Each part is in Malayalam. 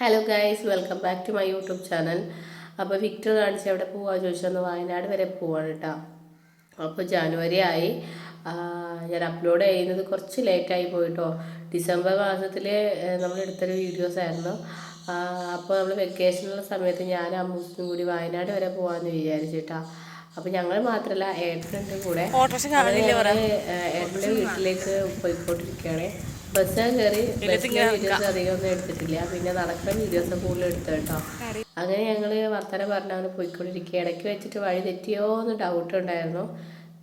Hello guys welcome back to my YouTube channel അപ്പോൾ വിക്ടർ കാണിച്ച് എവിടെ പോവാന്ന് ചോദിച്ചൊന്ന് വയനാട് വരെ പോവാണ് കേട്ടോ അപ്പോൾ ജാനുവരി ആയി. ഞാൻ അപ്ലോഡ് ചെയ്യുന്നത് കുറച്ച് ലേറ്റായി പോയിട്ടോ. ഡിസംബർ മാസത്തിൽ നമ്മൾ എടുത്തൊരു വീഡിയോസ് ആയിരുന്നു. അപ്പോൾ നമ്മൾ വെക്കേഷനുള്ള സമയത്ത് ഞാൻ അമ്മൂസിനും കൂടി വയനാട് വരെ പോകാമെന്ന് വിചാരിച്ചിട്ടാ അപ്പം ഞങ്ങൾ മാത്രമല്ല ഏട്ടന്റെ കൂടെ. ഏട്ടന്റെ വീട്ടിലേക്ക് പോയിക്കൊണ്ടിരിക്കുകയാണ്. ബസ് കയറി ബസ്സിലെ വീഡിയോസ് അധികം ഒന്നും എടുത്തിട്ടില്ല. പിന്നെ നടക്കുന്ന വീഡിയോസ് കൂടുതൽ എടുത്തു കേട്ടോ. അങ്ങനെ ഞങ്ങൾ വർത്തമാനം പറഞ്ഞ് അങ്ങനെ പോയിക്കൊണ്ടിരിക്കുക ഇടയ്ക്ക് വെച്ചിട്ട് വഴി തെറ്റിയോ എന്ന് ഡൗട്ട് ഉണ്ടായിരുന്നു.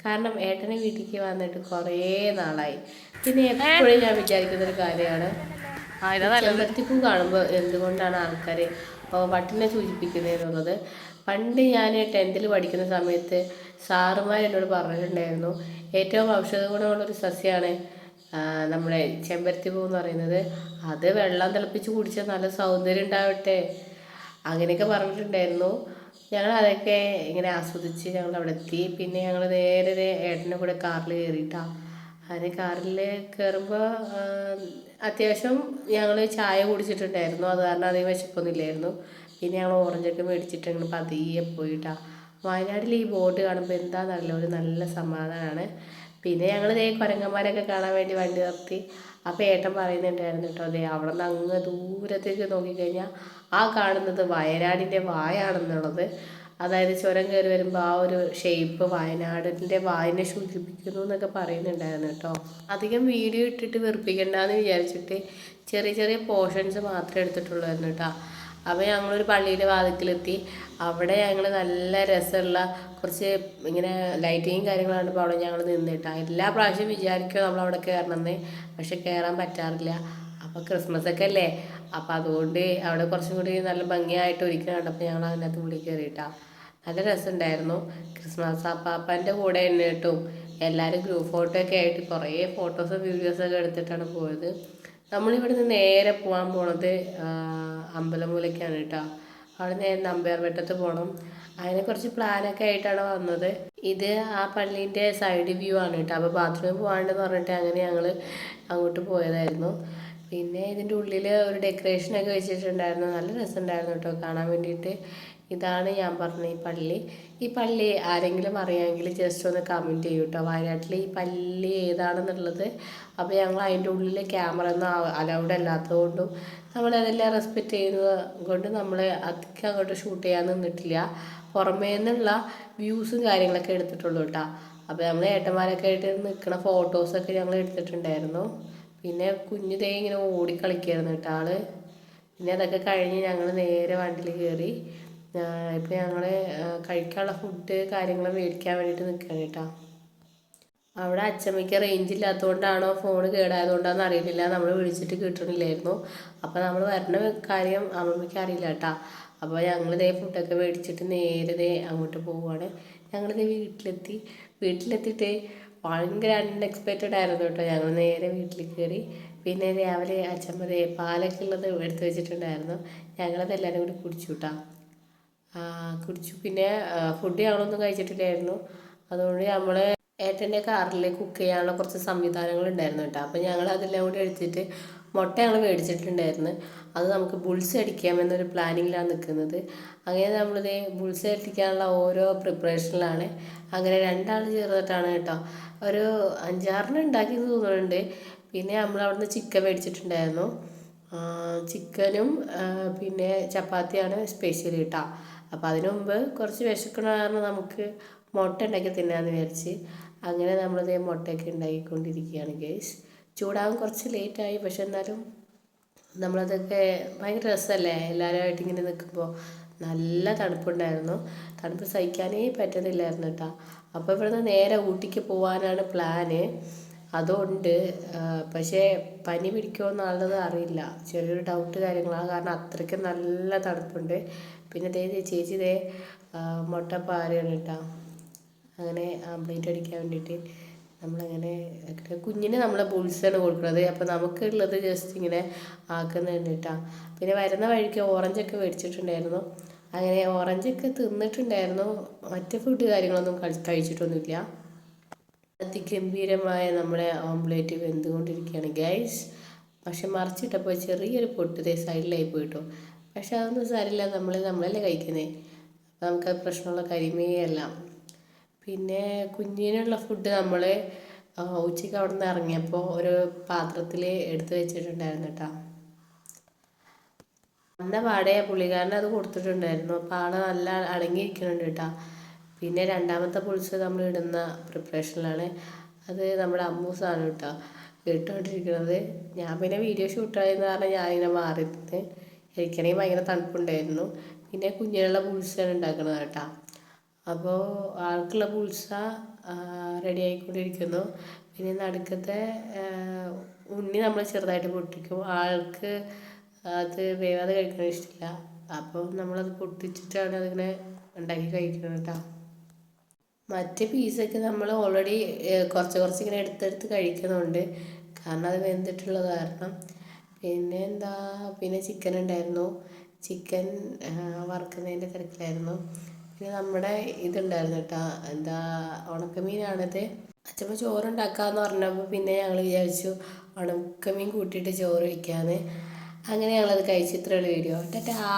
കാരണം ഏട്ടനെ വീട്ടിലേക്ക് വന്നിട്ട് കുറേ നാളായി. പിന്നെ എപ്പോഴും ഞാൻ വിചാരിക്കുന്ന ഒരു കാര്യമാണ്. ചെമ്പരത്തിപ്പൂ കാണുമ്പോൾ എന്തുകൊണ്ടാണ് ആൾക്കാർ വട്ടിനെ സൂചിപ്പിക്കുന്നത് പണ്ട് ഞാൻ ടെൻത്തിൽ പഠിക്കുന്ന സമയത്ത് സാറുമാർ എന്നോട് പറഞ്ഞിട്ടുണ്ടായിരുന്നു. ഏറ്റവും ഔഷധ ഗുണമുള്ളൊരു സസ്യമാണ് നമ്മുടെ ചെമ്പരത്തിപ്പൂ എന്ന് പറയുന്നത് അത് വെള്ളം തിളപ്പിച്ച് കുടിച്ചാൽ നല്ല സൗന്ദര്യം ഉണ്ടാവട്ടെ. അങ്ങനെയൊക്കെ പറഞ്ഞിട്ടുണ്ടായിരുന്നു. ഞങ്ങൾ അതൊക്കെ ഇങ്ങനെ ആസ്വദിച്ച് ഞങ്ങൾ അവിടെ എത്തി. പിന്നെ ഞങ്ങൾ നേരെ ഏട്ടന്റെ കൂടെ കാറിൽ കയറിയിട്ടാണ് അതിന് കാറിൽ കയറുമ്പോൾ അത്യാവശ്യം ഞങ്ങൾ ചായ കുടിച്ചിട്ടുണ്ടായിരുന്നു. അത് കാരണം അധികം വിശപ്പൊന്നുമില്ലായിരുന്നു. പിന്നെ ഞങ്ങൾ ഓറഞ്ചൊക്കെ മേടിച്ചിട്ട് ഞങ്ങൾ പതിയെ പോയിട്ടാ. വയനാട്ടിൽ ഈ ബോട്ട് കാണുമ്പോൾ എന്താണെന്നറിയില്ല ഒരു നല്ല സമാധാനമാണ് പിന്നെ ഞങ്ങൾ ദേ കുരങ്ങന്മാരൊക്കെ കാണാൻ വേണ്ടി വണ്ടി നിർത്തി. അപ്പോൾ ഏട്ടൻ പറയുന്നുണ്ടായിരുന്നു കേട്ടോ അതെ അവിടെ നിന്ന് അങ്ങ് ദൂരത്തേക്ക് നോക്കിക്കഴിഞ്ഞാൽ ആ കാണുന്നത് വയനാടിന്റെ വായാണെന്നുള്ളത്. അതായത് ചുരം കയറി വരുമ്പോൾ ആ ഒരു ഷേപ്പ് വയനാടിന്റെ വായനെ സൂചിപ്പിക്കുന്നു എന്നൊക്കെ പറയുന്നുണ്ടായിരുന്നു കേട്ടോ. അധികം വീഡിയോ ഇട്ടിട്ട് വെറുപ്പിക്കണ്ടെന്ന് വിചാരിച്ചിട്ട് ചെറിയ ചെറിയ പോർഷൻസ് മാത്രമേ എടുത്തിട്ടുള്ളൂ കേട്ടോ. അപ്പോൾ ഞങ്ങളൊരു പള്ളിയുടെ വാതിക്കലെത്തി. അവിടെ ഞങ്ങൾ നല്ല രസമുള്ള കുറച്ച് ഇങ്ങനെ ലൈറ്റിങ്ങും കാര്യങ്ങളാണ് അവിടെ ഞങ്ങൾ നിന്നിട്ടാ. എല്ലാ പ്രാവശ്യവും വിചാരിക്കുക നമ്മൾ അവിടെ കയറണമെന്ന് പക്ഷെ കയറാൻ പറ്റാറില്ല. അപ്പോൾ ക്രിസ്മസ് ഒക്കെ അല്ലേ? അപ്പോൾ അതുകൊണ്ട് അവിടെ കുറച്ചും കൂടി നല്ല ഭംഗിയായിട്ട് ഒരിക്കലും കണ്ടപ്പോൾ ഞങ്ങൾ അതിനകത്ത് ഉള്ളിൽ കയറിയിട്ടാ നല്ല രസമുണ്ടായിരുന്നു. ക്രിസ്മസ് അപ്പാപ്പന്റെ കൂടെ എണ്ണിട്ടും എല്ലാവരും ഗ്രൂപ്പ് ഫോട്ടോ ഒക്കെ ആയിട്ട് കുറേ ഫോട്ടോസും വീഡിയോസൊക്കെ എടുത്തിട്ടാണ് പോയത്. നമ്മളിവിടുന്ന് നേരെ പോകാൻ പോണത് അമ്പലമൂലയ്ക്കാണ് കേട്ടോ അവിടെ നേരെ നമ്പ്യാർവട്ടത്ത് പോകണം അതിനെ കുറച്ച് പ്ലാനൊക്കെ ആയിട്ടാണ് വന്നത്. ഇത് ആ പള്ളീന്റെ സൈഡ് വ്യൂ ആണ് കേട്ടോ അപ്പോൾ ബാത്റൂമിൽ പോകാണ്ടെന്ന് പറഞ്ഞിട്ട് അങ്ങനെ ഞങ്ങൾ അങ്ങോട്ട് പോയതായിരുന്നു. പിന്നെ ഇതിന്റെ ഉള്ളിൽ ഒരു ഡെക്കറേഷനൊക്കെ വെച്ചിട്ടുണ്ടായിരുന്നു. നല്ല രസമുണ്ടായിരുന്നു കേട്ടോ കാണാൻ വേണ്ടിയിട്ട്. ഇതാണ് ഞാൻ പറഞ്ഞ ഈ പള്ളി. ഈ പള്ളി ആരെങ്കിലും അറിയാമെങ്കിൽ ജസ്റ്റ് ഒന്ന് കമന്റ് ചെയ്യൂ കേട്ടോ വയനാട്ടിൽ ഈ പള്ളി ഏതാണെന്നുള്ളത്. അപ്പോൾ ഞങ്ങൾ അതിന്റെ ഉള്ളിൽ ക്യാമറ ഒന്നും അലൗഡ് അല്ലാത്തതുകൊണ്ടും നമ്മൾ അതെല്ലാം റെസ്പെക്റ്റ് ചെയ്യുന്നത് കൊണ്ട് നമ്മൾ അധികം അങ്ങോട്ട് ഷൂട്ട് ചെയ്യാൻ നിന്നിട്ടില്ല. പുറമേ നിന്നുള്ള വ്യൂസും കാര്യങ്ങളൊക്കെ എടുത്തിട്ടുള്ളൂ കേട്ടോ. അപ്പോൾ നമ്മൾ ഏട്ടന്മാരൊക്കെ ആയിട്ട് നിൽക്കുന്ന ഫോട്ടോസൊക്കെ ഞങ്ങൾ എടുത്തിട്ടുണ്ടായിരുന്നു. പിന്നെ കുഞ്ഞു തേ ഇങ്ങനെ ഓടിക്കളിക്കായിരുന്നു കേട്ടോ ആൾ. പിന്നെ അതൊക്കെ കഴിഞ്ഞ് ഞങ്ങൾ നേരെ വണ്ടിയിൽ കയറി ഇപ്പം ഞങ്ങൾ കഴിക്കാനുള്ള ഫുഡ് കാര്യങ്ങൾ മേടിക്കാൻ വേണ്ടിയിട്ട് നിൽക്കുകയാണ് കേട്ടോ. അവിടെ അച്ചമ്മയ്ക്ക് റേഞ്ച് ഇല്ലാത്തതുകൊണ്ടാണോ ഫോൺ കേടായതുകൊണ്ടാണെന്ന് അറിയില്ല നമ്മൾ വിളിച്ചിട്ട് കിട്ടണില്ലായിരുന്നു. അപ്പോൾ നമ്മൾ വരണ കാര്യം അമ്മമ്മയ്ക്ക് അറിയില്ല കേട്ടോ. അപ്പോൾ ഞങ്ങൾ ഇതേ ഫുഡൊക്കെ മേടിച്ചിട്ട് നേരത്തെ അങ്ങോട്ട് പോവുകയാണ് ഞങ്ങളിതേ വീട്ടിലെത്തി. വീട്ടിലെത്തിയിട്ട് ഭയങ്കര അൺഎക്സ്പെക്റ്റഡ് ആയിരുന്നു കേട്ടോ. ഞങ്ങൾ നേരെ വീട്ടിൽ കയറി പിന്നെ രാവിലെ അച്ഛമ്മ ദേ പാലൊക്കെ ഉള്ളത് എടുത്ത് വെച്ചിട്ടുണ്ടായിരുന്നു. ഞങ്ങളത് എല്ലാവരും കൂടി കുടിച്ചു കേട്ടോ. കുടിച്ചു. പിന്നെ ഫുഡ് ഞങ്ങളൊന്നും കഴിച്ചിട്ടില്ലായിരുന്നു. അതുകൊണ്ട് നമ്മൾ ഏട്ടന്റെ കാറിൽ കുക്ക് ചെയ്യാനുള്ള കുറച്ച് സംവിധാനങ്ങൾ ഉണ്ടായിരുന്നു കേട്ടോ. അപ്പോൾ ഞങ്ങൾ അതെല്ലാം കൂടി എടുത്തിട്ട് മുട്ട ഞങ്ങൾ മേടിച്ചിട്ടുണ്ടായിരുന്നു. അത് നമുക്ക് ബുൾസ് അടിക്കാം എന്നൊരു പ്ലാനിങ്ങിലാണ് നിൽക്കുന്നത്. അങ്ങനെ നമ്മളിത് ബുൾസ് അടിക്കാനുള്ള ഓരോ പ്രിപ്പറേഷനിലാണ്. അങ്ങനെ രണ്ടാൾ ചേർന്നിട്ടാണ് കേട്ടോ. ഒരു അഞ്ചാറിന് ഉണ്ടാക്കി തോന്നുന്നുണ്ട്. പിന്നെ നമ്മൾ അവിടുന്ന് ചിക്കൻ മേടിച്ചിട്ടുണ്ടായിരുന്നു. ചിക്കനും പിന്നെ ചപ്പാത്തിയാണ് സ്പെഷ്യൽ കേട്ടോ. അപ്പോൾ അതിനു മുമ്പ് കുറച്ച് വിശക്കണ കാരണം നമുക്ക് മുട്ട ഉണ്ടാക്കി തിന്നാമെന്ന് വിചാരിച്ച് അങ്ങനെ നമ്മളിതേ മുട്ടയൊക്കെ ഉണ്ടാക്കിക്കൊണ്ടിരിക്കുകയാണ് ഗേസ് ചൂടാകാൻ കുറച്ച് ലേറ്റായി പക്ഷെ എന്നാലും നമ്മളതൊക്കെ ഭയങ്കര രസമല്ലേ എല്ലാവരുമായിട്ട് ഇങ്ങനെ നിൽക്കുമ്പോൾ നല്ല തണുപ്പുണ്ടായിരുന്നു. തണുപ്പ് സഹിക്കാനേ പറ്റുന്നില്ലായിരുന്നു കേട്ടോ അപ്പോൾ ഇവിടുന്ന് നേരെ ഊട്ടിക്ക് പോകാനാണ് പ്ലാന് അതുകൊണ്ട് പക്ഷേ പനി പിടിക്കുമോയെന്നുള്ളത് അറിയില്ല. ചെറിയൊരു ഡൗട്ട് കാര്യങ്ങളാണ് കാരണം അത്രയ്ക്ക് നല്ല തണുപ്പുണ്ട്. പിന്നെ ദേ ചേച്ചി ദേ മുട്ട പാരയാണ് കേട്ടോ. അങ്ങനെ ആംപ്ലേറ്റ് അടിക്കാൻ വേണ്ടിയിട്ട് നമ്മളങ്ങനെ കുഞ്ഞിന് നമ്മൾ ബുൾസാണ് കൊടുക്കുന്നത്. അപ്പോൾ നമുക്കുള്ളത് ജസ്റ്റ് ഇങ്ങനെ ആക്കുന്നുണ്ട് കേട്ടോ പിന്നെ വരുന്ന വഴിക്ക് ഓറഞ്ചൊക്കെ മേടിച്ചിട്ടുണ്ടായിരുന്നു. അങ്ങനെ ഓറഞ്ചൊക്കെ തിന്നിട്ടുണ്ടായിരുന്നു. മറ്റ് ഫുഡ് കാര്യങ്ങളൊന്നും കഴി- കഴിച്ചിട്ടൊന്നുമില്ല. അതിഗംഭീരമായ നമ്മുടെ ഓംലേറ്റ് വെന്തുകൊണ്ടിരിക്കുകയാണ് ഗ്യാസ് പക്ഷെ മറിച്ചിട്ടപ്പോൾ ചെറിയൊരു പൊട്ട് ദേ സൈഡിലായി പോയിട്ടു. പക്ഷെ അതൊന്നും സാരില്ല നമ്മൾ നമ്മളല്ലേ കഴിക്കുന്നത് അപ്പം നമുക്കത് പ്രശ്നമുള്ള അല്ല. പിന്നെ കുഞ്ഞിനുള്ള ഫുഡ് നമ്മൾ ഉച്ചയ്ക്ക് അവിടെ നിന്ന് ഇറങ്ങിയപ്പോൾ ഒരു പാത്രത്തിൽ എടുത്തു വെച്ചിട്ടുണ്ടായിരുന്നു കേട്ടോ. അന്ന പാടെ പുള്ളിക്കാരൻ അത് കൊടുത്തിട്ടുണ്ടായിരുന്നു. അപ്പോൾ നല്ല അടങ്ങിയിരിക്കുന്നുണ്ട് കേട്ടോ. പിന്നെ രണ്ടാമത്തെ പൊളിച്ച് നമ്മൾ ഇടുന്ന പ്രിപ്പറേഷനിലാണ് അത് നമ്മുടെ അമ്മൂസാണ് കേട്ടോ ഇട്ടുകൊണ്ടിരിക്കുന്നത് ഞാൻ പിന്നെ വീഡിയോ ഷൂട്ട് ഷൂട്ടായെന്ന് പറഞ്ഞാൽ ഞാനിങ്ങനെ മാറി നിന്ന് ഭയങ്കര തണുപ്പുണ്ടായിരുന്നു. പിന്നെ കുഞ്ഞിനുള്ള പുളിസാണ് ഉണ്ടാക്കുന്നത് കേട്ടോ. അപ്പോൾ ആൾക്കുള്ള പുൾസ റെഡി ആയിക്കൊണ്ടിരിക്കുന്നു. പിന്നെ നടുക്കത്തെ ഉണ്ണി നമ്മൾ ചെറുതായിട്ട് പൊട്ടിക്കും. ആൾക്ക് അത് വേവാതെ കഴിക്കാൻ ഇഷ്ടമില്ല അപ്പം നമ്മളത് പൊട്ടിച്ചിട്ടാണ് അതിങ്ങനെ ഉണ്ടാക്കി കഴിക്കുന്നത് കേട്ടോ. മറ്റ് പീസൊക്കെ നമ്മൾ ഓൾറെഡി കുറച്ച് കുറച്ച് ഇങ്ങനെ എടുത്തെടുത്ത് കഴിക്കുന്നുണ്ട്. കാരണം അത് വെന്തിട്ടുള്ള കാരണം. പിന്നെ എന്താ പിന്നെ ചിക്കൻ ഉണ്ടായിരുന്നു. ചിക്കൻ വറുക്കുന്നതിന്റെ തിരക്കിലായിരുന്നു. പിന്നെ നമ്മുടെ ഇതുണ്ടായിരുന്നു കേട്ടോ. എന്താ ഉണക്കമീനാണത്. അച്ഛമ്മ ചോറുണ്ടാക്കാമെന്ന് പറഞ്ഞപ്പോൾ പിന്നെ ഞങ്ങൾ വിചാരിച്ചു ഉണക്കമീൻ കൂട്ടിയിട്ട് ചോറ് വയ്ക്കാമെന്ന് അങ്ങനെ ഞങ്ങളത് കഴിച്ചു ഇത്രയുള്ള വീഡിയോ. ടാറ്റാ.